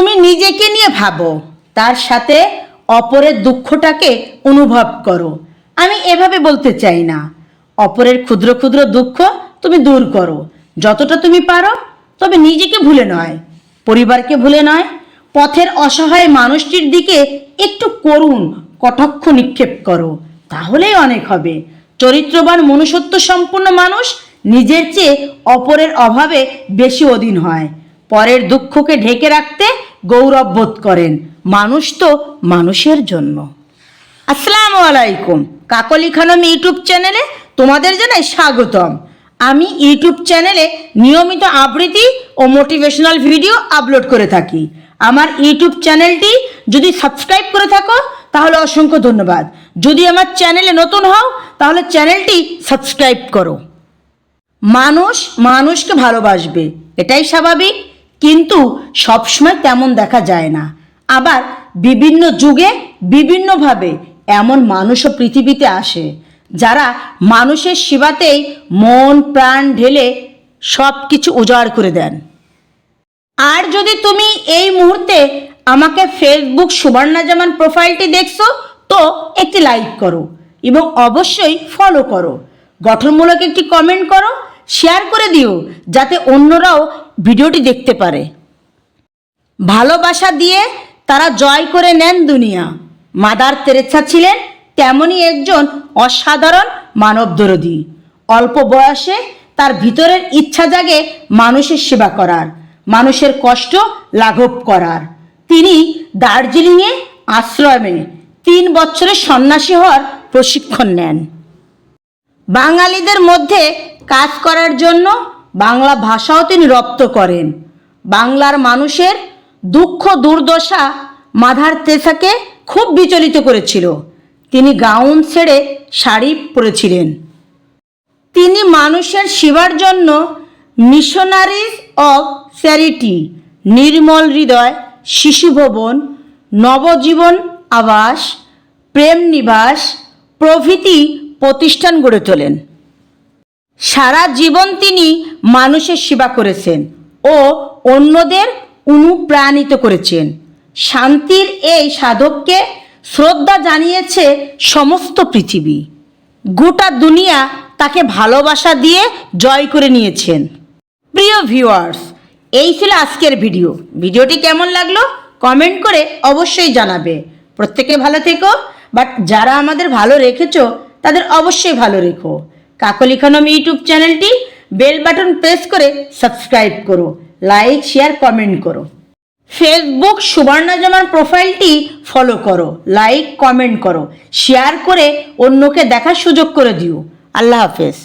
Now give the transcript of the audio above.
তুমি নিজেকে নিয়ে ভাবো, তার সাথে অপরের দুঃখটাকে অনুভব করো। আমি এভাবে বলতে চাই না। অপরের ক্ষুদ্র ক্ষুদ্র দুঃখ তুমি দূর করো। যতটা তুমি পারো, তবে নিজেকে ভুলে নয়, পরিবারকে ভুলে নয়, পথের অসহায় মানুষটির দিকে একটু করুণ, কটাক্ষ নিক্ষেপ করো। তাহলেই অনেক হবে। চরিত্রবান, মনুষ্যত্ব সম্পূর্ণ মানুষ নিজের চেয়ে অপরের অভাবে বেশি অধীন হয়। পরের দুঃখকে ঢেকে রাখতে গৌরব বোধ করেন। মানুষ তো মানুষের জন্য। আসসালামু আলাইকুম। কাকলি খানম ইউটিউব চ্যানেলে তোমাদের জানাই স্বাগতম। আমি ইউটিউব চ্যানেলে নিয়মিত আবৃত্তি ও মোটিভেশনাল ভিডিও আপলোড করে থাকি। আমার ইউটিউব চ্যানেলটি যদি সাবস্ক্রাইব করে থাকো, তাহলে অসংখ্য ধন্যবাদ। যদি আমার চ্যানেলে নতুন হও, তাহলে চ্যানেলটি সাবস্ক্রাইব করো। মানুষ মানুষকে ভালোবাসবে। এটাই স্বাভাবিক। কিন্তু সবসময় তেমন দেখা যায় না। আবার বিভিন্ন যুগে বিভিন্নভাবে এমন মানুষও পৃথিবীতে আসে, যারা মানুষের সেবাতেই মন, প্রাণ ঢেলে সব কিছু উজাড় করে দেন। আর যদি তুমি এই মুহূর্তে আমাকে ফেসবুক সুবর্ণা জামান প্রোফাইলটি দেখছ, তো একটি লাইক করো এবং অবশ্যই ফলো করো। গঠনমূলক একটি কমেন্ট করো শেয়ার করে দিও, যাতে অন্যরাও ভিডিওটি দেখতে পারে। ভালোবাসা দিয়ে তারা জয় করে নেন দুনিয়া। মাদার তেরেসা ছিলেন তেমনই একজন অসাধারণ মানবদরদী অল্প বয়সে তার ভিতরের ইচ্ছা জাগে মানুষের সেবা করার, মানুষের কষ্ট লাঘব করার। তিনি দার্জিলিংয়ে আশ্রমে তিন বছরের সন্ন্যাসী হওয়ার প্রশিক্ষণ নেন। বাঙালিদের মধ্যে কাজ করার জন্য বাংলা ভাষাও তিনি রপ্ত করেন। বাংলার মানুষের দুঃখ দুর্দশা মাধার তেসাকে খুব বিচলিত করেছিল। তিনি গাউন ছেড়ে শাড়ি পরেছিলেন। তিনি মানুষের সেবার জন্য missionaries of charity Nirmal Hriday, Shishu Bhavan, Nabajiban আবাস, প্রেম নিবাস প্রভৃতি প্রতিষ্ঠান গড়ে তোলেন। সারা জীবন তিনি মানুষের সেবা করেছেন ও অন্যদের অনুপ্রাণিত করেছেন। শান্তির এই সাধককে শ্রদ্ধা জানিয়েছে সমস্ত পৃথিবী। গোটা দুনিয়া তাকে ভালোবাসা দিয়ে জয় করে নিয়েছেন। প্রিয় ভিউয়ার্স, এই ছিল আজকের ভিডিও। ভিডিওটি কেমন লাগল কমেন্ট করে অবশ্যই জানাবে। প্রত্যেকে ভালো থেকো, বাট যারা আমাদের ভালো রেখেছো, তাদের অবশ্যই ভালো রেখো। কাকলি খানম ইউটিউব চ্যানেলটি বেল বাটন প্রেস করে সাবস্ক্রাইব করো, লাইক, শেয়ার, কমেন্ট করো। ফেসবুক সুবর্ণা জমার প্রোফাইলটি ফলো করো, লাইক, কমেন্ট করো, শেয়ার করে অন্যকে দেখার সুযোগ করে দিও। আল্লাহ হাফেজ।